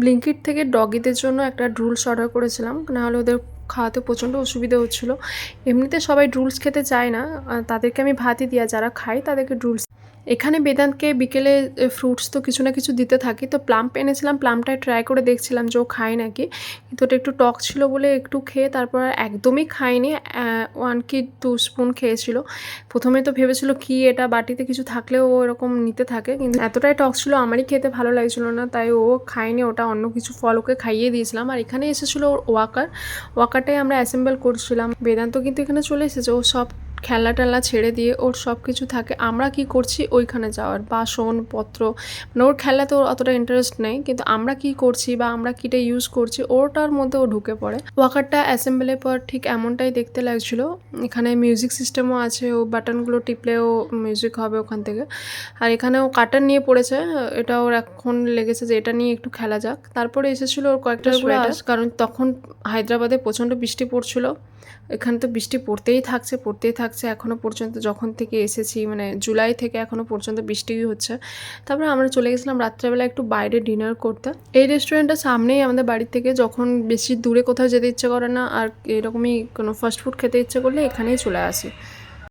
ব্লিঙ্কিট থেকে ডগিদের জন্য একটা ড্রুলস অর্ডার করেছিলাম। নাহলে ওদের খাওয়াতে প্রচণ্ড অসুবিধা হচ্ছিল। এমনিতে সবাই ড্রুলস খেতে চায় না। তাদেরকে আমি ভাতই দিয়া, যারা খায় তাদেরকে ড্রুলস এখানে বেদান্তকে বিকেলে ফ্রুটস তো কিছু না কিছু দিতে থাকি। তো প্লাম এনেছিলাম প্লামটায় ট্রাই করে দেখছিলাম যে ও খায় নাকি। কিন্তু ওটা একটু টক ছিল বলে একটু খেয়ে তারপর একদমই খায়নি ওয়ান কি টু স্পুন খেয়েছিল। প্রথমে তো ভেবেছিল কি এটা বাটিতে কিছু থাকলেও ও এরকম নিতে থাকে, কিন্তু এতটাই টক ছিল, আমারই খেতে ভালো লাগছিল না, তাই ও খায়নি, ওটা অন্য কিছু ফল ওকে খাইয়ে দিয়েছিলাম। আর এখানে এসেছিল ওর ওয়াকার, ওয়াকারটাই আমরা অ্যাসেম্বল করছিলাম। বেদান্ত কিন্তু এখানে চলে এসেছে, ও সব খেলনা টেলা ছেড়ে দিয়ে ওর সব কিছু থাকে আমরা কি করছি ওইখানে যাওয়ার? বাসন পত্র মানে ওর খেলাতে ওর অতটা ইন্টারেস্ট নেই কিন্তু আমরা কি করছি বা আমরা কিটা ইউজ করছি ওটার মধ্যে ও ঢুকে পড়ে। ওয়াকারটা অ্যাসেম্বলের পর ঠিক এমনটাই দেখতে লাগছিল এখানে মিউজিক সিস্টেমও আছে ও বাটনগুলো টিপলেও মিউজিক হবে ওখান থেকে। আর এখানে ও কাটার নিয়ে পড়েছে এটা ওর এখন লেগেছে যে এটা নিয়ে একটু খেলা যাক। তারপরে এসেছিল ওর কয়েকটা কারণ তখন হায়দ্রাবাদে প্রচণ্ড বৃষ্টি পড়ছিল। এখানে তো বৃষ্টি পড়তেই থাকছে পড়তেই থাকছে এখনও পর্যন্ত যখন থেকে এসেছি মানে জুলাই থেকে এখনও পর্যন্ত বৃষ্টিই হচ্ছে। তারপরে আমরা চলে গেছিলাম রাত্রেবেলা একটু বাইরে ডিনার করতে। এই রেস্টুরেন্টটা সামনেই আমাদের বাড়ি থেকে, যখন বেশি দূরে কোথাও যেতে ইচ্ছে করে না, আর এরকমই কোনো ফাস্টফুড খেতে ইচ্ছে করলে এখানেই চলে আসি।